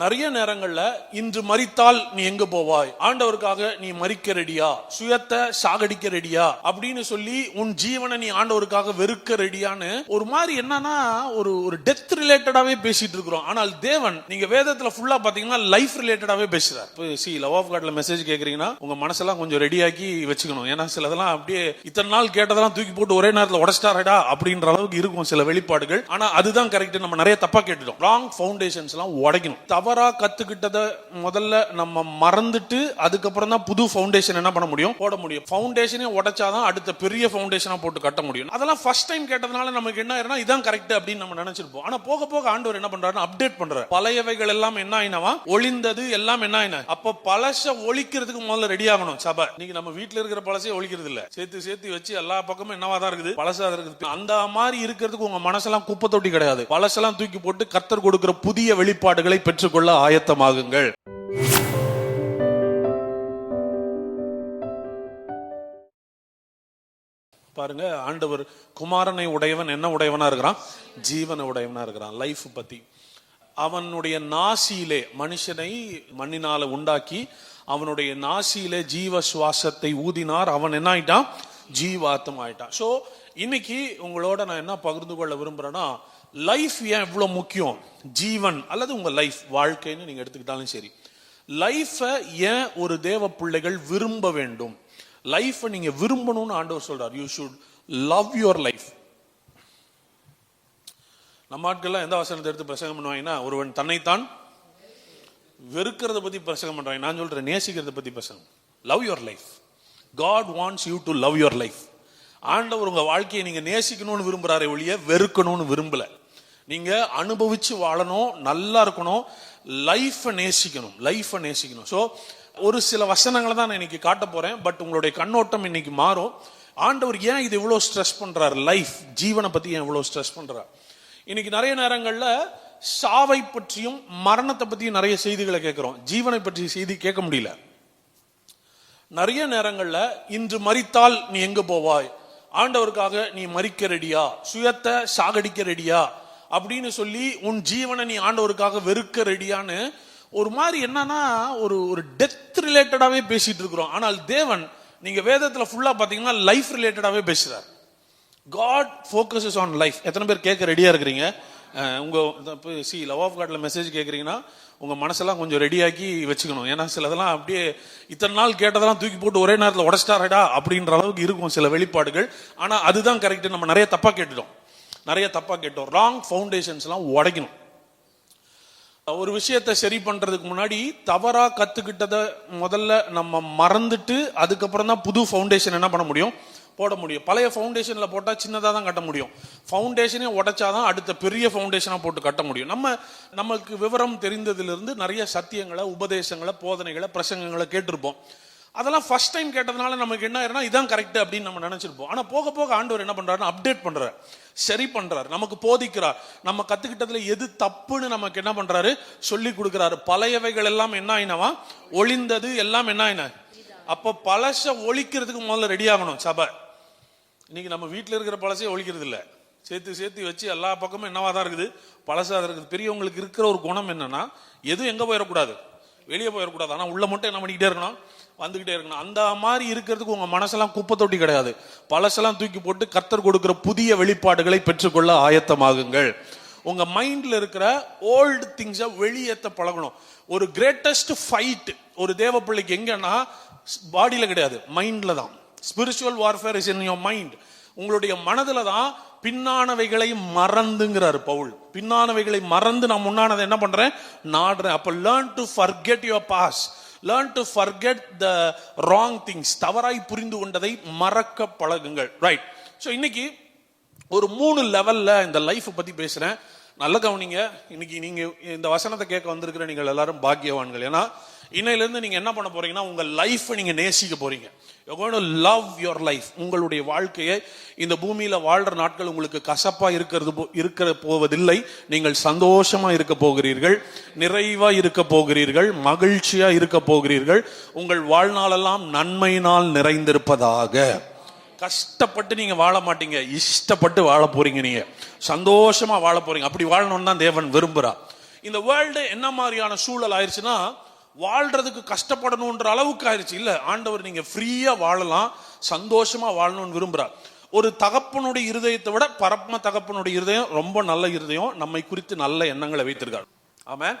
நிறைய நேரங்கள்ல இன்று மறித்தால் நீ எங்க போவாய்? ஆண்டவருக்காக நீ மறிக்க ரெடியா சுயத்தை சாகடிக்க ரெடியா அப்படின்னு சொல்லி உன் ஜீவனை நீ ஆண்டவருக்காக வெறுக்க ரெடியான்னு ஒரு மாதிரி என்னன்னா ஒரு ஒரு டெத் ரிலேட்டடாவே பேசிட்டு இருக்கிறோம். ஆனால் தேவன் நீங்க வேதத்துல ஃபுல்லா பாத்தீங்கன்னா லைஃப் ரிலேட்டடாவே இப்போ சி லவ் ஆஃப் காட்ல மெசேஜ் கேக்குறீங்கன்னா உங்க மனசெல்லாம் கொஞ்சம் ரெடியாக்கி வச்சுக்கணும். ஏன்னா சிலதெல்லாம் அப்படியே இத்தனை நாள் கேட்டதெல்லாம் தூக்கி போட்டு ஒரே நேரத்தில் உடச்சிட்டாரடா அப்படின்ற அளவுக்கு இருக்கும் சில வெளிப்பாடுகள். ஆனா அதுதான் கரெக்ட் நம்ம நிறைய தப்பா கேட்டுட்டோம். ராங் ஃபவுண்டேஷன்ஸ் எல்லாம் உடைக்கணும் தவறா கற்றுக்கிட்டதை முதல்ல நம்ம மறந்துட்டு அதுக்கப்புறம் தான் புது ஃபவுண்டேஷன் என்ன பண்ண முடியும்? போட முடியும். ஃபவுண்டேஷனே உடைச்சாதான் அடுத்த பெரிய ஃபவுண்டேஷனா போட்டு கட்ட முடியும். அதெல்லாம் ஃபர்ஸ்ட் டைம் கேட்டதுனால நமக்கு என்ன ஆயிரும்னா இதான் கரெக்ட் அப்படின்னு நம்ம நினைச்சிருப்போம். ஆனா போக போக ஆண்டவர் என்ன பண்றாருன்னா அப்டேட் பண்றாரு. பழையவைகள் எல்லாம் என்ன ஆயினவா? ஒளிந்தது எல்லாம் என்ன ஆயின? அப்ப பழச ஒழிக்கிறதுக்கு முதல்ல ரெடி ஆகணும் சபை. இன்னைக்கு நம்ம வீட்டில் இருக்கிற பழசே ஒழிக்கிறது இல்ல. சேர்த்து சேர்த்து வச்சு எல்லா பக்கமும் என்னவா தான் இருக்குது? பழசா இருக்குது. அந்த மாதிரி இருக்கிறதுக்கு உங்க மனசெல்லாம் குப்பை தொட்டி கிடையாது. பழசெல்லாம் தூக்கி போட்டு கர்த்தர் கொடுக்கிற புதிய வெளிப்பாடுகளை பெற்றுக்கொள்ள ஆயத்தமாகுங்கள். பாருங்க ஆண்டவர் குமாரனை உடையவன் என்ன உடையவனா இருக்கிறான்? ஜீவனை உடையவனா இருக்கிறான் லைஃப் பத்தி. அவனுடைய நாசியிலே மனுஷனை மண்ணினால உண்டாக்கி அவனுடைய நாசியிலே ஜீவ சுவாசத்தை ஊதினார். அவன் என்ன ஆயிட்டான்? ஜீவாத்தம் ஆயிட்டான் ஸோ இன்னைக்கு உங்களோட நான் என்ன பகிர்ந்து கொள்ள விரும்புறேன்னா லைஃப் ஏன் இவ்வளோ முக்கியம்? ஜீவன் அல்லது உங்க லைஃப் வாழ்க்கைன்னு நீங்க எடுத்துக்கிட்டாலும் சரி. லைஃபை ஏன் ஒரு தேவ பிள்ளைகள் விரும்ப வேண்டும்? லைஃபை நீங்க விரும்பணும்னு ஆண்டவர் சொல்றார். You should love your life நம்ம ஆட்கள்லாம் எந்த வசனத்தை எடுத்து பிரசங்கம் பண்ணுவாங்கன்னா ஒருவன் தன்னைத்தான் வெறுக்கிறத பத்தி பிரசங்கம் பண்றாங்க நான் சொல்றேன் நேசிக்கிறத பத்தி பிரசங்கம். Love your life God wants you to love your life ஆண்டவர் உங்கள் வாழ்க்கையை நீங்கள் நேசிக்கணும்னு விரும்புகிறாரே ஒழிய வெறுக்கணும்னு விரும்பல. நீங்கள் அனுபவித்து வாழணும் நல்லா இருக்கணும் லைஃபை நேசிக்கணும் லைஃபை நேசிக்கணும். ஸோ ஒரு சில வசனங்களை தான் நான் இன்னைக்கு காட்ட போகிறேன் பட் உங்களுடைய கண்ணோட்டம் இன்னைக்கு மாறும். ஆண்டவர் ஏன் இது இவ்வளோ ஸ்ட்ரெஸ் பண்ணுறாரு லைஃப் ஜீவனை பற்றி ஏன் இவ்வளோ ஸ்ட்ரெஸ் பண்ணுறாரு இன்னைக்கு நிறைய நேரங்களில் சாவை பற்றியும் மரணத்தை பற்றியும் நிறைய செய்திகளை கேட்குறோம். ஜீவனை பற்றிய செய்தி கேட்க முடியல. நிறைய நேரங்களில் இன்று மறித்தால் நீ எங்க போவாய்? ஆண்டவருக்காக நீ மறிக்க ரெடியா சுயத்தை சாகடிக்க ரெடியா அப்படின்னு சொல்லி உன் ஜீவனை நீ ஆண்டவருக்காக வெறுக்க ரெடியான்னு ஒரு மாதிரி என்னன்னா ஒரு ஒரு டெத் ரிலேட்டடாகவே பேசிட்டு இருக்கிறோம். ஆனால் தேவன் நீங்க வேதத்துல ஃபுல்லா பாத்தீங்கன்னா லைஃப் ரிலேட்டடாகவே பேசுறார். காட் ஃபோக்கஸஸ் ஆன் லைஃப் எத்தனை பேர் கேட்க ரெடியா இருக்கிறீங்க? உங்கள் இப்போ சி லவ் ஆஃப் காட்ல மெசேஜ் கேட்குறீங்கன்னா உங்கள் மனசெல்லாம் கொஞ்சம் ரெடியாக்கி வச்சுக்கணும். ஏன்னா சிலதெல்லாம் அப்படியே இத்தனை நாள் கேட்டதெல்லாம் தூக்கி போட்டு ஒரே நேரத்தில் உடச்சிட்டாரடா அப்படின்ற அளவுக்கு இருக்கும் சில வெளிப்பாடுகள். ஆனால் அதுதான் கரெக்டு நம்ம நிறைய தப்பாக கேட்டுட்டோம். நிறைய தப்பாக கேட்டோம். ராங் ஃபவுண்டேஷன்ஸ்லாம் உடைக்கணும். ஒரு விஷயத்தை சரி பண்ணுறதுக்கு முன்னாடி தவறாக கற்றுக்கிட்டதை முதல்ல நம்ம மறந்துட்டு அதுக்கப்புறம் தான் புது ஃபவுண்டேஷன் என்ன பண்ண முடியும்? போட முடியும். பழைய ஃபவுண்டேஷனில் போட்டால் சின்னதாக தான் கட்ட முடியும். ஃபவுண்டேஷனே உடைச்சாதான் அடுத்த பெரிய ஃபவுண்டேஷனாக போட்டு கட்ட முடியும். நம்ம நமக்கு விவரம் தெரிந்ததிலிருந்து நிறைய சத்தியங்களை உபதேசங்களை போதனைகளை பிரசங்கங்களை கேட்டிருப்போம். அதெல்லாம் ஃபஸ்ட் டைம் கேட்டதுனால நமக்கு என்ன ஆயிரும்னா இதான் கரெக்ட் அப்படின்னு நம்ம நினச்சிருப்போம். ஆனால் போக போக ஆண்டவர் என்ன பண்ணுறாருன்னு அப்டேட் பண்ணுறாரு சரி பண்ணுறாரு நமக்கு போதிக்கிறார். நம்ம கற்றுக்கிட்டதில் எது தப்புன்னு நமக்கு என்ன பண்ணுறாரு சொல்லி கொடுக்குறாரு. பழையவைகள் எல்லாம் என்ன ஆயினவா? ஒளிந்தது எல்லாம் என்ன ஆயின? அப்போ பழச ஒழிக்கிறதுக்கு முதல்ல ரெடி ஆகணும் சபை. இன்னைக்கு நம்ம வீட்டில் இருக்கிற பழசே ஒழிக்கிறது இல்லை சேர்த்து சேர்த்து வச்சு எல்லா பக்கமும் என்னவாக தான் இருக்குது? பழசாக தான் இருக்குது. பெரியவங்களுக்கு இருக்கிற ஒரு குணம் என்னன்னா எதுவும் எங்கே போயிடக்கூடாது. வெளியே போயிடக்கூடாது. ஆனால் உள்ள மட்டும் என்ன பண்ணிக்கிட்டே இருக்கணும்? வந்துக்கிட்டே இருக்கணும். அந்த மாதிரி இருக்கிறதுக்கு உங்கள் மனசெல்லாம் குப்பை தொட்டி கிடையாது. பழசெல்லாம் தூக்கி போட்டு கர்த்தர் கொடுக்குற புதிய வெளிப்பாடுகளை பெற்றுக்கொள்ள ஆயத்தமாகுங்கள். உங்கள் மைண்டில் இருக்கிற ஓல்டு திங்ஸை வெளியேற்ற பழகணும். ஒரு கிரேட்டஸ்ட் ஃபைட் ஒரு தேவ பிள்ளைக்கு எங்கன்னா பாடியில் கிடையாது. மைண்டில் தான். Spiritual warfare is in your mind உங்களுடைய மனதில் தான் பின்னானவைகளை மறந்துங்கிறார் பவுல். பின்னானவைகளை மறந்து நான் முன்னானதை என்ன பண்ணுறேன் நாடுறேன். அப்போ learn to forget your past learn to forget the wrong things தவறாய் புரிந்து கொண்டதை மறக்க பழகுங்கள். ரைட் ஸோ இன்னைக்கு ஒரு மூணு லெவலில் இந்த லைஃப்பை பற்றி பேசுகிறேன் நல்ல கவனிங்க. இன்னைக்கு நீங்கள் இந்த வசனத்தை கேட்க வந்திருக்கிற நீங்கள் எல்லாரும் பாக்கியவான்கள். ஏன்னா இன்னையிலேருந்து நீங்கள் என்ன பண்ண போறீங்கன்னா உங்கள் லைஃப் நீங்கள் நேசிக்க போறீங்க. லவ் யுவர் லைஃப் உங்களுடைய வாழ்க்கையை இந்த பூமியில் வாழ்கிற நாட்கள் உங்களுக்கு கசப்பாக இருக்கிறது போ- இருக்கிற போவதில்லை. நீங்கள் சந்தோஷமாக இருக்க போகிறீர்கள். நிறைவாக இருக்க போகிறீர்கள். மகிழ்ச்சியாக இருக்க போகிறீர்கள். உங்கள் வாழ்நாளெல்லாம் நன்மையினால் நிறைந்திருப்பதாக. கஷ்டப்பட்டு நீங்கள் வாழ மாட்டீங்க. இஷ்டப்பட்டு வாழ போறீங்க நீங்க. சந்தோஷமாக வாழ போறீங்க. அப்படி வாழணும்னு தான் தேவன் விரும்புகிறா இந்த வேர்ல்டு என்ன மாதிரியான சூழல் ஆயிடுச்சுன்னா வாழ்றதுக்கு கஷ்டப்படணுன்ற அளவுக்கு ஆயிடுச்சு இல்லை ஆண்டவர் நீங்க ஃப்ரீயா வாழலாம் சந்தோஷமா வாழணும்னு விரும்புறார். ஒரு தகப்பனுடைய இருதயத்தை விட பரப்ம தகப்பனுடைய இருதயம் ரொம்ப நல்ல இருதயம் நம்மை குறித்து நல்ல எண்ணங்களை வைத்திருக்கார். ஆமென்.